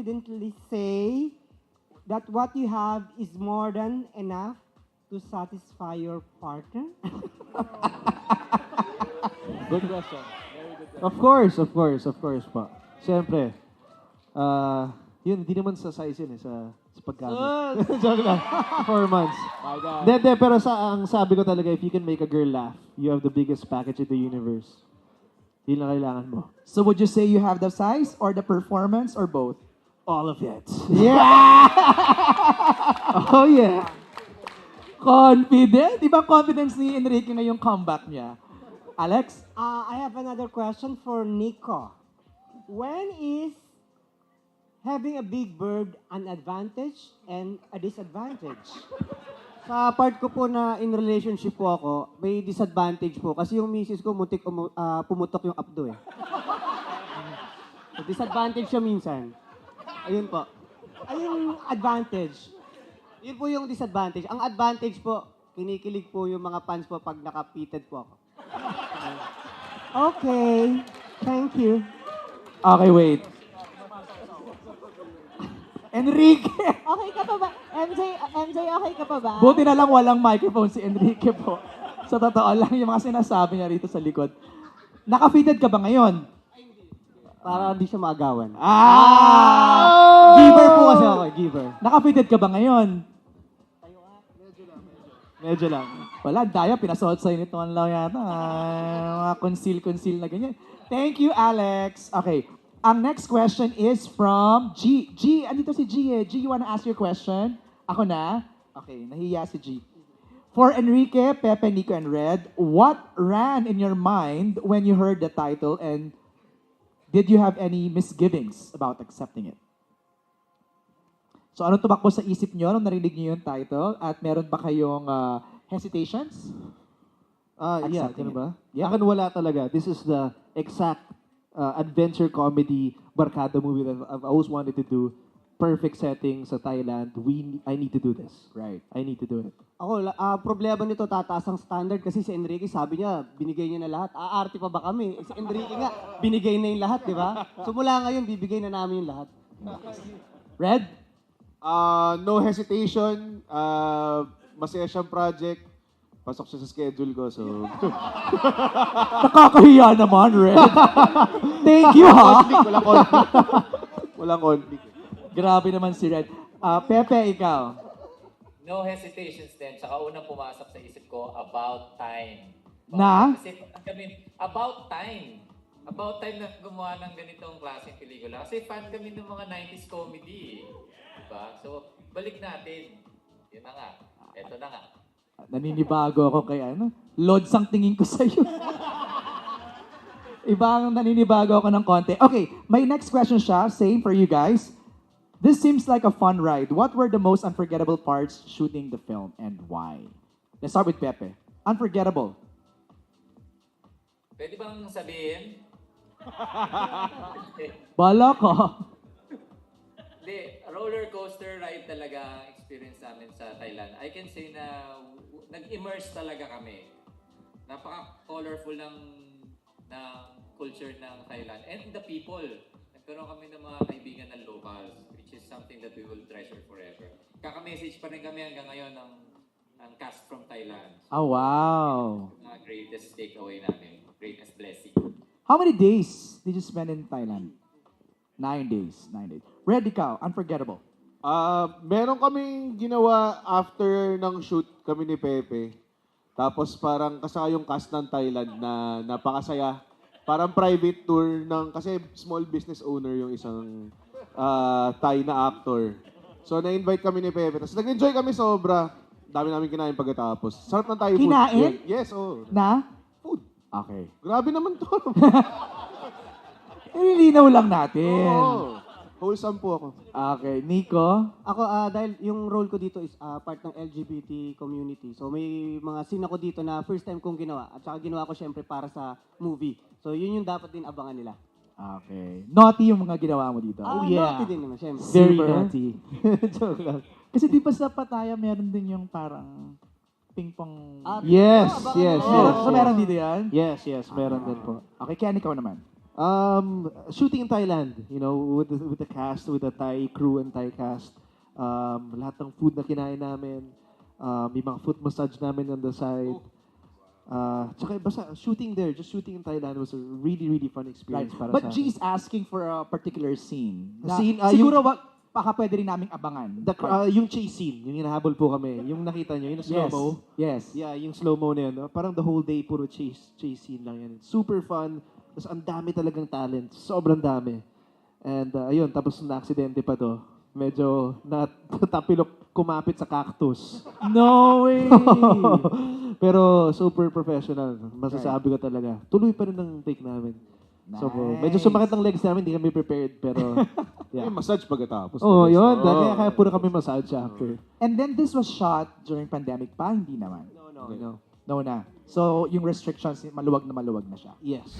confidently say that what you have is more than enough to satisfy your partner? Good question. Of course, of course, of course pa. Siyempre, ah, yun, hindi naman sa size yun eh, sa, sa paggamit. Joke lang. Four months. Hindi, hindi, pero sa, ang sabi ko talaga, if you can make a girl laugh, you have the biggest package in the universe. Yun lang kailangan mo. So would you say you have the size or the performance or both? All of it. Yeah! Oh yeah. Confident? Di ba confidence ni Enrique na yung comeback niya? Alex? Uh, I have another question for Nico. When is having a big bird an advantage and a disadvantage? Sa part ko po na in relationship po ako, may disadvantage po. Kasi yung misis ko, muntik umu- ah, pumutok yung abdo eh. So, disadvantage siya minsan. Ayun po. Ay, yung advantage. Yun po yung disadvantage. Ang advantage po, kinikilig po yung mga fans po pag nakapited po ako. Okay. Thank you. Okay, wait. Enrique! Okay ka pa ba? MJ, MJ, okay ka pa ba? Buti na lang walang microphone si Enrique po. Sa totoo lang yung mga sinasabi niya rito sa likod. Naka-fitted ka ba ngayon? Para hindi siya maagawan. Ah! Giver po kasi ako, giver. Naka-fitted ka ba ngayon? Medyo lang. Wala, daya, pinasuot sa'yo nito lang yata. Ah, mga conceal-conceal na ganyan. Thank you, Alex. Okay. Ang next question is from G. G, andito si G eh. G, you wanna ask your question? Ako na? Okay, nahiya si G. For Enrique, Pepe, Nico, and Red, what ran in your mind when you heard the title and did you have any misgivings about accepting it? So ano tumakbo sa isip nyo nung narinig nyo yung title? At meron ba kayong ah, hesitations? Ah, yeah, Accepting ganun ba? Yeah. Akin wala talaga. This is the exact uh, adventure comedy barkada movie that I've always wanted to do. Perfect setting sa Thailand. We, I need to do this. Right. I need to do it. Ako, ah, problema nito, tataas ang standard kasi si Enrique sabi niya, binigay niya na lahat. Aarte pa ba kami? Si Enrique nga, binigay na yung lahat, di ba? So mula ngayon, bibigay na namin yung lahat. Red? Ah, no hesitation. Ah, masaya siyang project. Pasok siya sa schedule ko, so... Nakakahiya naman, Red. Thank you, ha? conflict, walang conflict. walang conflict. Grabe naman si Red. Ah, Pepe, ikaw. No hesitations din. Tsaka unang pumasok sa isip ko, about time. Na? Kasi kami, about time. About time na gumawa ng ganitong klaseng pelikula. Kasi fan kami ng mga 90s comedy. eh. Diba? So, balik natin. Yun na nga. Ito na nga. Naninibago ako kay ano. Lods ang tingin ko sa'yo. Ibang naninibago ako ng konti. Okay, my next question siya, same for you guys. This seems like a fun ride. What were the most unforgettable parts shooting the film and why? Let's start with Pepe. Unforgettable. Pwede bang sabihin? Bala ko. Hindi, roller coaster ride talaga ang experience namin sa Thailand. I can say na nag-immerse talaga kami. Napaka-colorful ng, ng culture ng Thailand and the people. Nagkaroon kami ng mga kaibigan ng locals, which is something that we will treasure forever. Kaka-message pa rin kami hanggang ngayon ng, ng cast from Thailand. Oh, wow. Mga greatest takeaway namin, greatest blessing. How many days did you spend in Thailand? Nine days. Nine days. Red, ikaw, unforgettable. Ah, meron kaming ginawa after ng shoot kami ni Pepe. Tapos parang kasama yung cast ng Thailand na napakasaya. Parang private tour ng, kasi small business owner yung isang ah, Thai na actor. So na-invite kami ni Pepe. Tapos nag-enjoy kami sobra. Dami namin kinain pagkatapos. Sarap ng Thai food. Kinain? Yes, oh. Na? Food. Okay. Grabe naman to. Nililinaw lang natin. Oo. Wholesome po ako. Okay. Nico? Ako, ah, dahil yung role ko dito is ah, part ng LGBT community. So may mga scene ako dito na first time kong ginawa. At saka ginawa ko syempre para sa movie. So yun yung dapat din abangan nila. Okay. Naughty yung mga ginawa mo dito. Ah, yeah. naughty din naman, syempre. Very Super. naughty. Joke lang. Kasi di ba sa Pataya meron din yung parang ping-pong... Ah, Yes, abangan yes. Oh, yes. so meron dito yan? Yes, yes, meron din po. Okay, Ken, ikaw naman. Um, shooting in Thailand, you know, with the, with the cast, with the Thai crew and Thai cast. Um, lahat ng food na kinain namin. Um, may mga foot massage namin on the side. Uh, tsaka basta shooting there, just shooting in Thailand was a really, really fun Right. experience para But sa akin. is asking for a particular scene. Na Scene, ah, siguro yung- baka pwede rin naming abangan. The, uh, yung chase scene, yung hinahabol po kami, yung nakita nyo, yung yes. slow-mo. Yes. Yeah, yung slow-mo na yun. no? Parang the whole day, puro chase, chase scene lang yan. Super fun. Tapos ang dami talagang talent. Sobrang dami. And uh, ayun, tapos na-aksidente pa to. Medyo natapilok kumapit sa cactus. No way! Pero super professional. Masasabi ko talaga. Tuloy pa rin ang take namin. So, medyo sumakit ang legs namin, hindi kami prepared. Pero, May yeah. massage pagkatapos. Oo, oh, yun. Oo. Kaya, kaya puro kami massage after. And then this was shot during pandemic pa? Hindi naman. No, no, no. No na. So, yung restrictions, maluwag na maluwag na siya. Yes.